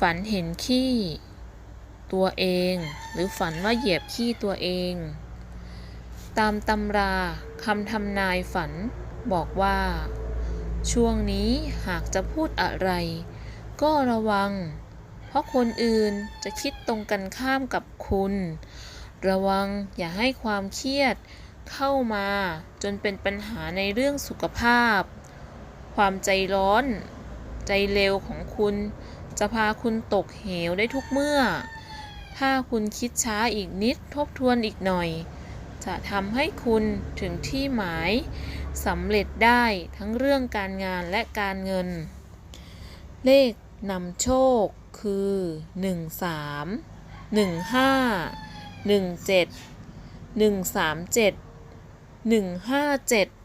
ฝันเห็นขี้ตัวเอง หรือฝันว่าเหยียบขี้ตัวเอง ตามตำราคำทำนายฝันบอกว่า ช่วงนี้หากจะพูดอะไร ก็ระวัง เพราะคนอื่นจะคิดตรงกันข้ามกับคุณ ระวังอย่าให้ความเครียดเข้ามาจนเป็นปัญหาในเรื่องสุขภาพ ความใจร้อน ใจเร็วของคุณ จะพาคุณตกเหวได้ทุกเมื่อ ถ้าคุณคิดช้าอีกนิดทบทวนอีกหน่อย จะทำให้คุณถึงที่หมายสำเร็จได้ทั้งเรื่องการงานและการเงิน เลขนำโชคคือ 1 3 1 5 1 7 1 3 7 1 5 7